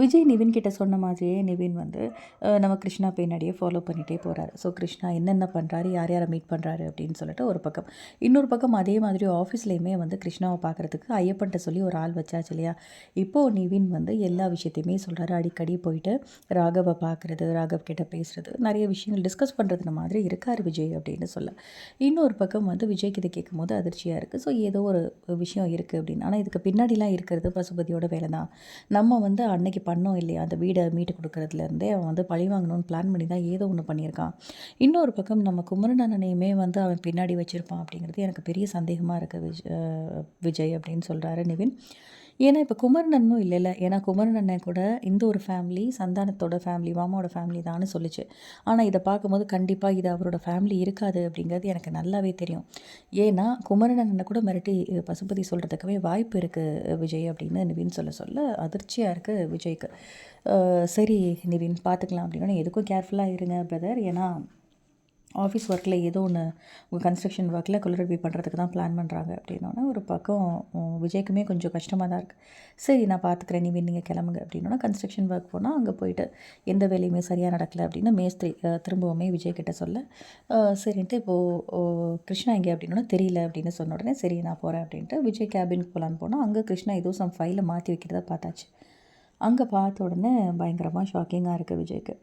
விஜய் நிவின் கிட்ட சொன்ன மாதிரியே நிவின் வந்து நம்ம கிருஷ்ணா பின்னாடியே ஃபாலோ பண்ணிகிட்டே போகிறாரு ஸோ கிருஷ்ணா என்னென்ன பண்ணுறாரு யார் யாரை மீட் பண்ணுறாரு அப்படின்னு சொல்லிட்டு ஒரு பக்கம். இன்னொரு பக்கம் அதே மாதிரி ஆஃபீஸ்லேயுமே வந்து கிருஷ்ணாவை பார்க்குறதுக்கு ஐயப்பன்ட்ட சொல்லி ஒரு ஆள் வச்சாச்சு இல்லையா? இப்போது நிவின் வந்து எல்லா விஷயத்தையுமே சொல்கிறாரு அடிக்கடி போயிட்டு ராகவை பார்க்குறது ராகவ் கிட்ட பேசுகிறது நிறைய விஷயங்கள் டிஸ்கஸ் பண்ணுறது மாதிரி இருக்கார் விஜய் அப்படின்னு சொல்ல. இன்னொரு பக்கம் வந்து விஜய்க்கு இதை கேட்கும்போது அதிர்ச்சியாக இருக்குது ஸோ ஏதோ ஒரு விஷயம் இருக்குது அப்படின்னு. ஆனால் இதுக்கு பின்னாடிலாம் இருக்கிறது பசுபதியோட வேலை தான் நம்ம வந்து அன்னைக்கு பண்ணோம் இல்லையா? அந்த வீடை மீட்டு கொடுக்குறதுலேருந்தே அவன் வந்து பழி வாங்கணும்னு பிளான் பண்ணி தான் ஏதோ ஒன்று பண்ணியிருக்கான். இன்னொரு பக்கம் நம்ம குமரன் அண்ணனையுமே வந்து அவன் பின்னாடி வச்சுருப்பான் அப்படிங்கிறது எனக்கு பெரிய சந்தேகமாக இருக்குது விஜ் விஜய் அப்படின்னு சொல்கிறாரு நிவின். ஏன்னா இப்போ குமரன் அண்ணனும் இல்லைல்ல. ஏன்னா குமரன் அண்ணன் கூட இந்த ஒரு ஃபேமிலி சந்தானத்தோட ஃபேமிலி மாமாவோட ஃபேமிலி தான்னு சொல்லிச்சு. ஆனால் இதை பார்க்கும்போது கண்டிப்பாக இது அவரோட ஃபேமிலி இருக்காது அப்படிங்கிறது எனக்கு நல்லாவே தெரியும். ஏன்னா குமரன் அண்ணனை கூட மிரட்டி பசுபதி சொல்கிறதுக்கவே வாய்ப்பு இருக்குது விஜய் அப்படின்னு நிவின் சொல்ல சொல்ல அதிர்ச்சியாக இருக்குது விஜய்க்கு. சரி நிவின் பார்த்துக்கலாம் அப்படின்னா. எதுக்கும் கேர்ஃபுல்லாக இருங்க பிரதர் ஏன்னா ஆஃபீஸ் ஒர்க்கில் ஏதோ ஒன்று உங்கள் கன்ஸ்ட்ரக்ஷன் ஒர்க்கில் குளறுபடி பண்ணுறதுக்கு தான் பிளான் பண்ணுறாங்க அப்படின்னோடனே ஒரு பக்கம் விஜய்க்குமே கொஞ்சம் கஷ்டமாக தான் இருக்குது சரி நான் பார்த்துக்கிறேன் நீ நீங்கள் கிளம்புங்க அப்படின்னோன்னா கன்ஸ்ட்ரக்ஷன் ஒர்க் போனால் அங்கே போயிட்டு எந்த வேலையுமே சரியாக நடக்கலை அப்படின்னு மேஸ்திரி திரும்பவுமே விஜய் கிட்ட சொல்ல சரின்ட்டு இப்போது கிருஷ்ணா எங்கே அப்படின்னா தெரியல அப்படின்னு சொன்ன உடனே சரி நான் போகிறேன் அப்படின்ட்டு விஜய் கேபினுக்கு போகலான்னு போனால் அங்கே கிருஷ்ணா ஏதோ சம் ஃபைலை மாற்றி வைக்கிறத பார்த்தாச்சு. அங்கே பார்த்த உடனே பயங்கரமாக ஷாக்கிங்காக இருக்குது விஜய்க்கு.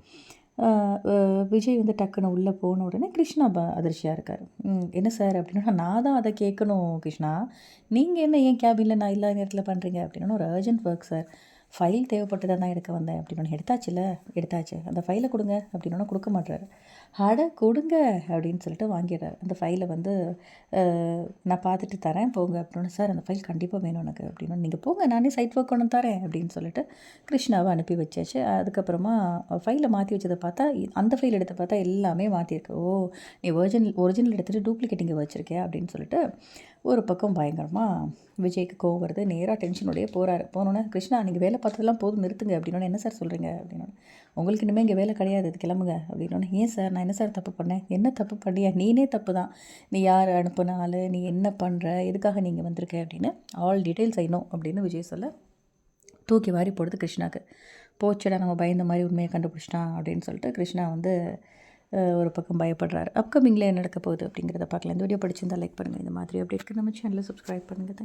விஜய் வந்து டக்குன்னு உள்ளே போன உடனே கிருஷ்ணா ப அதிர்ச்சியாக இருக்கார். ம், என்ன சார் அப்படின்னா நான் தான் அதை கேட்கணும் கிருஷ்ணா. நீங்கள் என்ன ஏன் கேபினில் நான் இல்லாத நேரத்தில் பண்ணுறீங்க அப்படின்னா ஒரு அர்ஜென்ட் ஒர்க் சார் ஃபைல் தேவைப்பட்டு தான் எடுக்க வந்தேன் அப்படின்னு எடுத்தாச்சுல எடுத்தாச்சு. அந்த ஃபைலை கொடுங்க அப்படின்னா கொடுக்க மாட்டுறாரு அட கொடுங்க அப்படின்னு சொல்லிட்டு வாங்கிடுறாரு. அந்த ஃபைலை வந்து நான் பார்த்துட்டு தரேன் போங்க அப்படின்னு சார் அந்த ஃபைல் கண்டிப்பாக வேணும் எனக்கு அப்படின்னு. நீங்கள் போங்க நானே சைட் ஒர்க் கொண்டு தரேன் அப்படின்னு சொல்லிட்டு கிருஷ்ணாவை அனுப்பி வச்சாச்சு. அதுக்கப்புறமா ஃபைலை மாற்றி வச்சதை பார்த்தா அந்த ஃபைல் எடுத்து பார்த்தா எல்லாமே மாற்றிருக்கு ஓ நீ ஒரிஜினல் ஒரிஜினல் எடுத்துகிட்டு டூப்ளிகேட் இங்கே வச்சுருக்கே அப்படின்னு சொல்லிட்டு ஒரு பக்கம் பயங்கரமாக விஜய்க்கு கோவம் வருது. நேராக டென்ஷனோடய போகிறாரு போனோன்னே கிருஷ்ணா நீங்கள் வேலை பார்த்ததெல்லாம் போதும் நிறுத்துங்க அப்படின்னோடனே என்ன சார் சொல்கிறீங்க அப்படின்னா உங்களுக்கு இனிமேல் இங்கே வேலை கிடையாது இது கிளம்புங்க அப்படின்னோடனே ஏன் சார் நான் என்ன சார் தப்பு பண்ணேன்? என்ன தப்பு பண்ணியா? நீனே தப்பு தான் நீ யார் அனுப்புன நீ என்ன பண்ணுற எதுக்காக நீங்கள் வந்திருக்க? அப்படின்னு ஆல் டீட்டெயில்ஸ் ஐனோ அப்படின்னு விஜய் சொல்ல தூக்கி வாரி போடுது கிருஷ்ணாக்கு. போச்சுடா நம்ம பயந்த மாதிரி உண்மையை கண்டுபிடிச்சிட்டான் அப்படின்னு சொல்லிட்டு கிருஷ்ணா வந்து ஒரு பக்கம் பயப்படுறாரு. அப்கமிங்கில் என்ன நடக்க போகுது? அப்படிங்கிறத பார்க்கலாம். இந்த வீடியோ பிடிச்சிருந்தா லைக் பண்ணுங்கள் இந்த மாதிரி அப்படி இருக்கு நம்ம சேனலில் சப்ஸ்கிரைப் பண்ணுங்கள்